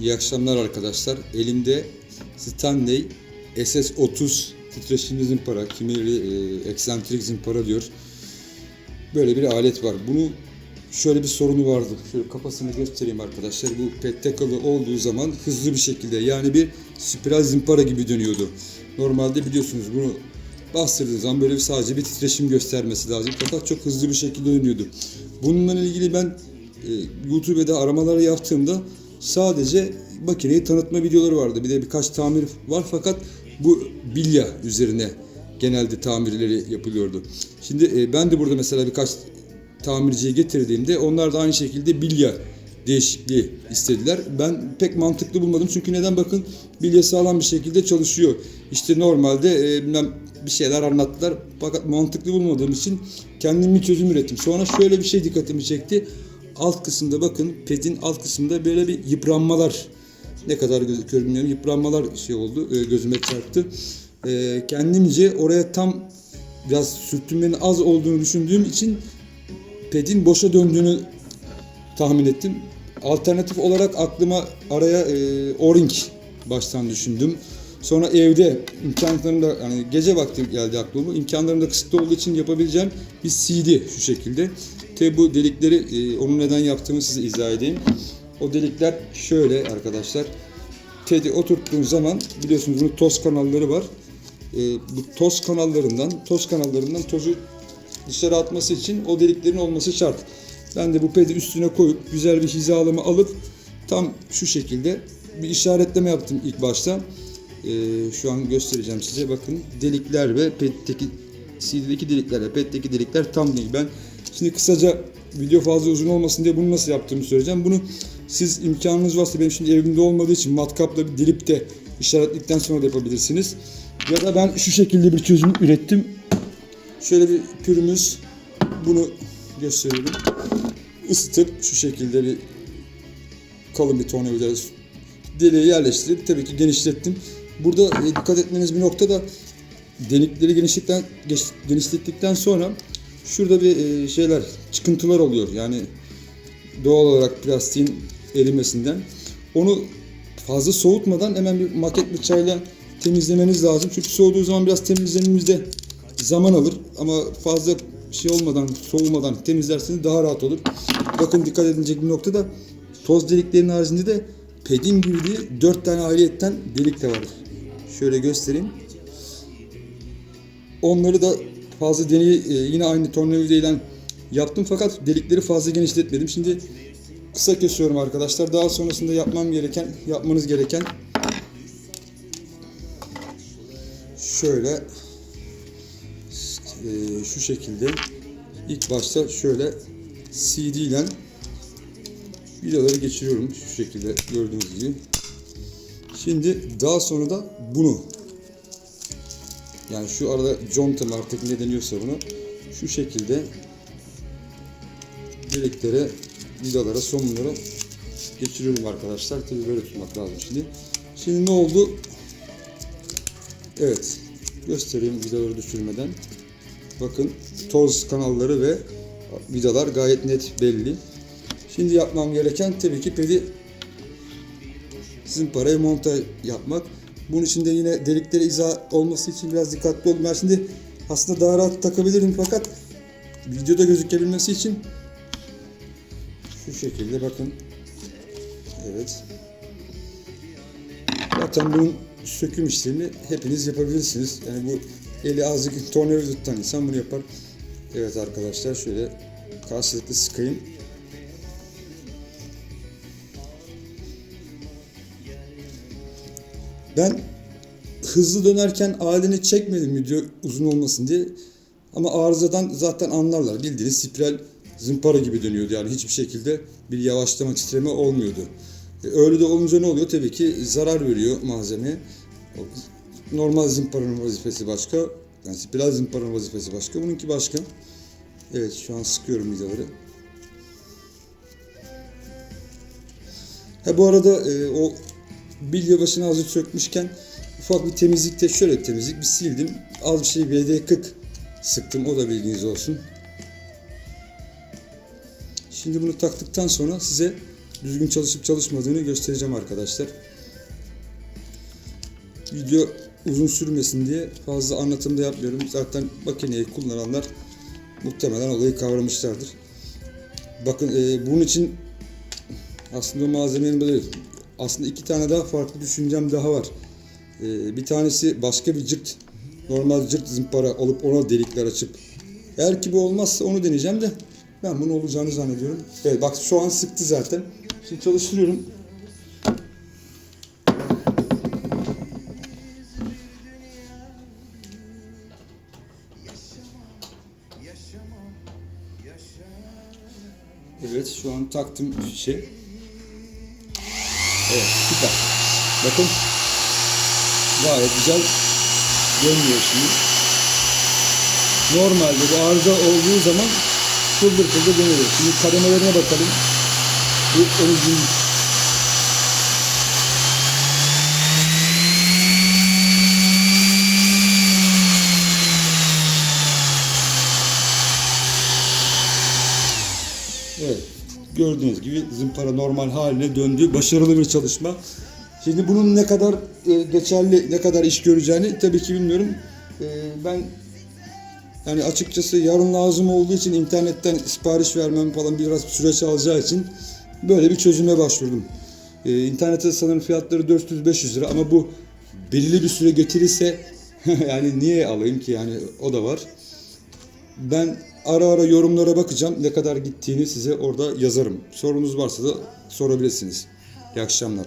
İyi akşamlar arkadaşlar. Elimde Stanley SS30 titreşimli zımpara, kimileri e, eksantrik zımpara diyor. Böyle bir alet var. Bunu şöyle bir sorunu vardı. Şöyle kafasını göstereyim arkadaşlar. Bu pettekalı olduğu zaman hızlı bir şekilde yani bir spiral zımpara gibi dönüyordu. Normalde biliyorsunuz bunu bastırdığı zaman böyle sadece bir titreşim göstermesi lazım. Fakat çok hızlı bir şekilde dönüyordu. Bununla ilgili ben e, YouTube'da aramaları yaptığımda sadece makineyi tanıtma videoları vardı. Bir de birkaç tamir var fakat bu bilya üzerine genelde tamirleri yapılıyordu. Şimdi e, ben de burada mesela birkaç tamirciye getirdiğimde onlar da aynı şekilde bilya değişikliği istediler. Ben pek mantıklı bulmadım çünkü neden bakın bilye sağlam bir şekilde çalışıyor. İşte normalde e, bir şeyler anlattılar fakat mantıklı bulmadığım için kendim bir çözüm ürettim. Sonra şöyle bir şey dikkatimi çekti. Alt kısımda bakın pedin alt kısmında böyle bir yıpranmalar ne kadar gözüküyor bilmiyorum yıpranmalar şey oldu e, gözüme çarptı. E, kendimce oraya tam biraz sürtünmenin az olduğunu düşündüğüm için pedin boşa döndüğünü tahmin ettim. Alternatif olarak aklıma araya e, O-ring baştan düşündüm. Sonra evde imkanlarım da yani gece vakti geldi aklıma. İmkanlarım da kısıtlı olduğu için yapabileceğim bir CD şu şekilde. Tabi bu delikleri e, onun neden yaptığımı size izah edeyim. O delikler şöyle arkadaşlar. Tedi oturttuğun zaman biliyorsunuz bunun toz kanalları var. E, bu toz kanallarından toz kanallarından tozu dışarı atması için o deliklerin olması şart. Ben de bu pedi üstüne koyup güzel bir hizalama alıp tam şu şekilde bir işaretleme yaptım ilk başta. Ee, şu an göstereceğim size. Bakın delikler ve petteki CD'deki delikler ve petteki delikler tam değil. Ben şimdi kısaca video fazla uzun olmasın diye bunu nasıl yaptığımı söyleyeceğim. Bunu siz imkanınız varsa benim şimdi evimde olmadığı için matkapla bir delip de işaretledikten sonra da yapabilirsiniz. Ya da ben şu şekilde bir çözüm ürettim. Şöyle bir pürümüz bunu gösteriyorum. Isıtıp şu şekilde bir kalın bir tornavida deliğe yerleştirip tabii ki genişlettim. Burada e, dikkat etmeniz bir nokta da delikleri genişlikten geç- genişlettikten sonra şurada bir e, şeyler çıkıntılar oluyor. Yani doğal olarak plastiğin erimesinden. Onu fazla soğutmadan hemen bir maket bıçağıyla temizlemeniz lazım. Çünkü soğuduğu zaman biraz temizlememizde zaman alır ama fazla şey olmadan, soğumadan temizlerseniz daha rahat olur. Bakın dikkat edilecek bir nokta da toz deliklerin haricinde de pedin girdiği 4 tane ayrıyetten delik de vardır. Şöyle göstereyim. Onları da fazla deney e, yine aynı tornavida ile yaptım fakat delikleri fazla genişletmedim. Şimdi kısa kesiyorum arkadaşlar. Daha sonrasında yapmam gereken, yapmanız gereken şöyle e, şu şekilde ilk başta şöyle CD ile vidaları geçiriyorum şu şekilde gördüğünüz gibi. Şimdi daha sonra da bunu yani şu arada mı artık ne deniyorsa bunu şu şekilde deliklere, vidalara, somunlara geçiriyorum arkadaşlar. Tabii böyle tutmak lazım şimdi. Şimdi ne oldu? Evet. Göstereyim vidaları düşürmeden. Bakın toz kanalları ve vidalar gayet net belli. Şimdi yapmam gereken tabii ki pedi zımparayı monta yapmak. Bunun için de yine delikleri izah olması için biraz dikkatli olun. Ben şimdi aslında daha rahat takabilirim fakat videoda gözükebilmesi için şu şekilde bakın. Evet. Zaten bunun söküm işlemi hepiniz yapabilirsiniz. Yani bu eli azıcık tornavida tutan insan bunu yapar. Evet arkadaşlar şöyle karşılıklı sıkayım. Ben hızlı dönerken aleni çekmedim video uzun olmasın diye. Ama arızadan zaten anlarlar. Bildiğiniz spiral zımpara gibi dönüyordu. Yani hiçbir şekilde bir yavaşlama titreme olmuyordu. E, öyle de olunca ne oluyor? Tabii ki zarar veriyor malzemeye. Normal zımparanın vazifesi başka. Yani spiral zımparanın vazifesi başka. Bununki başka. Evet şu an sıkıyorum vidaları. Ha bu arada e, o bilye başını azıcık sökmüşken ufak bir temizlikte şöyle temizlik bir sildim. Az bir şey BD40 sıktım o da bilginiz olsun. Şimdi bunu taktıktan sonra size düzgün çalışıp çalışmadığını göstereceğim arkadaşlar. Video uzun sürmesin diye fazla anlatım da yapmıyorum. Zaten makineyi kullananlar muhtemelen olayı kavramışlardır. Bakın e, bunun için aslında malzemenin böyle aslında iki tane daha farklı düşüncem daha var. E, bir tanesi başka bir cırt normal cırt zımpara alıp ona delikler açıp eğer ki bu olmazsa onu deneyeceğim de ben bunun olacağını zannediyorum. Evet bak şu an sıktı zaten. Şimdi çalıştırıyorum. Evet şu an taktım fişe. Evet süper. Bakın gayet güzel dönüyor şimdi. Normalde bu arıza olduğu zaman fıldır fıldır dönüyor. Şimdi kademelerine bakalım. Bu uzun Evet. Gördüğünüz gibi zımpara normal haline döndü. Başarılı bir çalışma. Şimdi bunun ne kadar e, geçerli, ne kadar iş göreceğini tabii ki bilmiyorum. E, ben yani açıkçası yarın lazım olduğu için internetten sipariş vermem falan biraz süreç alacağı için böyle bir çözüme başvurdum. E, internette sanırım fiyatları 400-500 lira ama bu belirli bir süre getirirse yani niye alayım ki yani o da var. Ben ara ara yorumlara bakacağım. Ne kadar gittiğini size orada yazarım. Sorunuz varsa da sorabilirsiniz. İyi akşamlar.